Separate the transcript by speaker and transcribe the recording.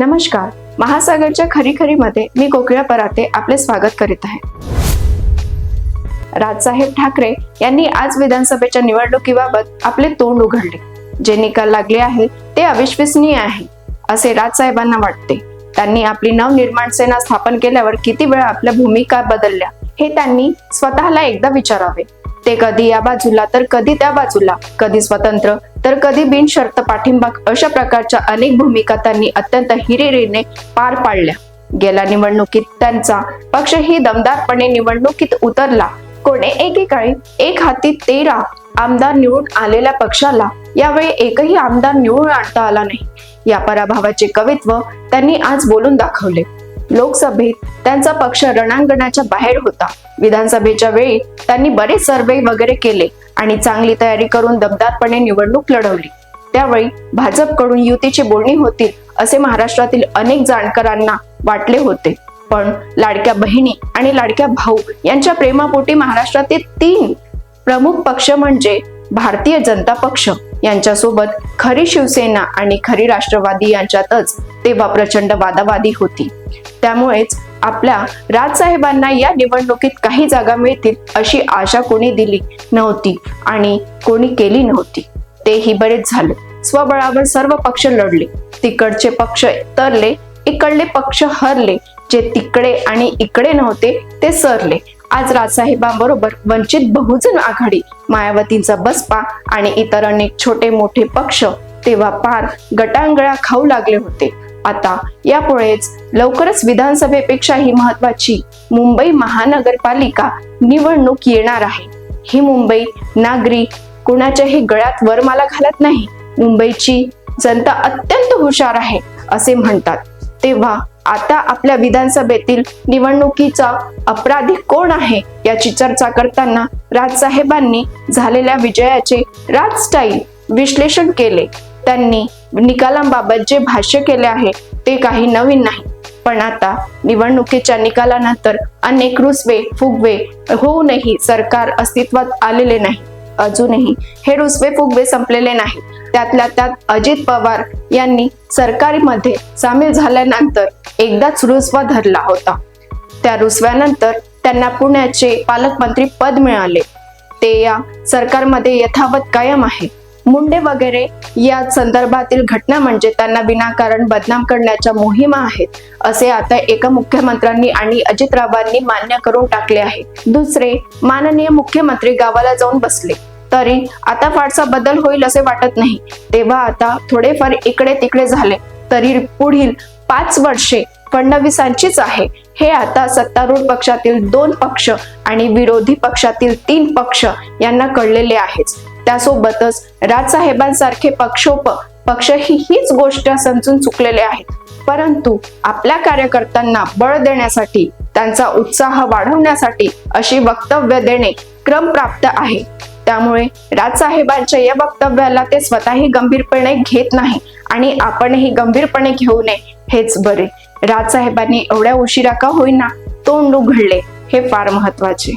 Speaker 1: नमस्कार. महासागरच्या खरी खरी मध्ये मी कोकिळा पराते आपले स्वागत करीत आहे. राजसाहेब ठाकरे यांनी आज विधानसभेच्या निवडणुकीबाबत आपले तोंड उघडले. जे निकाल लागले आहे ते अविश्वसनीय आहे असे राजसाहेबांना वाटते. त्यांनी आपली नवनिर्माण सेना स्थापन केल्यावर किती वेळा आपल्या भूमिका बदलल्या हे त्यांनी स्वतःला एकदा विचारावे. ते कधी या बाजूला तर कधी त्या बाजूला. कधी स्वतंत्र तर कधी बिनशर्त पाठिंबा अशा प्रकारच्या अनेक भूमिका त्यांनी अत्यंत हिरिरीने पार पाडल्या. गेल्या निवडणुकीत त्यांचा पक्षही दमदारपणे निवडणुकीत उतरला. कोणे एकेकाळी एक हाती तेरा आमदार निवडून आलेल्या पक्षाला यावेळी एकही आमदार निवडून आणता आला नाही. या पराभवाचे कवित्व त्यांनी आज बोलून दाखवले. लोकसभेत त्यांचा पक्ष रणांगणाच्या बाहेर होता. विधानसभेच्या वेळी त्यांनी बरेच सर्वे वगैरे केले आणि चांगली तयारी करून दमदारपणे निवडणूक लढवली. त्यावेळी भाजपकडून युतीची बोलणी होतील असे महाराष्ट्रातील अनेक जाणकारांना वाटले होते. पण लाडक्या बहिणी आणि लाडक्या भाऊ यांच्या प्रेमापोटी महाराष्ट्रातील तीन प्रमुख पक्ष म्हणजे भारतीय जनता पक्ष यांच्यासोबत खरी शिवसेना आणि खरी राष्ट्रवादी यांच्यातच तेव्हा प्रचंड वादावादी होती. त्यामुळेच आपल्या राजसाहेबांना या निवडणुकीत काही जागा मिळतील अशी आशा कोणी दिली नव्हती आणि कोणी केली नव्हती. तेही बरेच झाले. स्वबळावर सर्व पक्ष लढले. तिकडचे पक्ष तरले इकडले पक्ष हरले. जे तिकडे आणि इकडे नव्हते ते सरले. आज राजसाहेबांबरोबर वंचित बहुजन आघाडी मायावतींचा बसपा आणि इतर अनेक छोटे मोठे पक्ष तेव्हा पार गटांगळा खाऊ लागले होते. आता यापुढेच लवकरच विधानसभेपेक्षाही महत्वाची मुंबई महानगरपालिका निवडणूक येणार आहे. ही मुंबई नागरी कुणाच्याही गळ्यात वरमाला घालत नाही. मुंबईची जनता अत्यंत हुशार आहे असे म्हणतात. तेव्हा आता आपल्या विधानसभेतील निवडणुकीचा अपराधी कोण आहे याची चर्चा करताना राजसाहेबांनी झालेल्या विजयाचे राज स्टाईल विश्लेषण केले. त्यांनी निकालांबाबत जे भाष्य केले आहे ते काही नवीन नाही. पण आता निवडणुकीच्या निकालानंतर अनेक रुसवे फुगवे होऊनही सरकार अस्तित्वात आलेले नाही. अजूनही हे रुसवे फुगवे संपलेले नाही. त्यातल्या त्यात अजित पवार यांनी सरकारमध्ये सामील झाल्यानंतर एकदाच रुसवा धरला होता. त्या रुसव्यानंतर त्यांना पुण्याचे पालकमंत्री पद मिळाले. ते या सरकारमध्ये यथावत कायम आहे मुंडे वगैरे या संदर्भातील घटना म्हणजे त्यांना विनाकारण बदनाम करण्याच्या मोहिमा आहेत असे आता एका मुख्यमंत्र्यांनी आणि अजितरावांनी मान्य करून टाकले आहे. दुसरे माननीय मुख्यमंत्री गावाला जाऊन बसले. तरी आता फारसा बदल होईल असे वाटत नाही. तेव्हा आता थोडेफार इकडे तिकडे झाले. तरी पुढील पाच वर्षे फडणवीसांचीच आहे. हे आता सत्तारूढ पक्षातील दोन पक्ष आणि विरोधी पक्षातील तीन पक्ष यांना कळलेले आहेच. त्यासोबतच राजसाहेबांसारखे पक्षोप पक्षही हीच गोष्ट समजून चुकलेले आहेत. परंतु आपल्या कार्यकर्त्यांना बळ देण्यासाठी त्यांचा उत्साह वाढवण्यासाठी अशी वक्तव्य देणे क्रमप्राप्त आहे. त्यामुळे राजसाहेबांच्या या वक्तव्याला ते स्वतःही गंभीरपणे घेत नाही आणि आपणही गंभीरपणे घेऊ नये हेच बरे. राजसाहेबांनी एवढ्या उशिरा का होईना तोंड उघडले हे फार महत्त्वाचे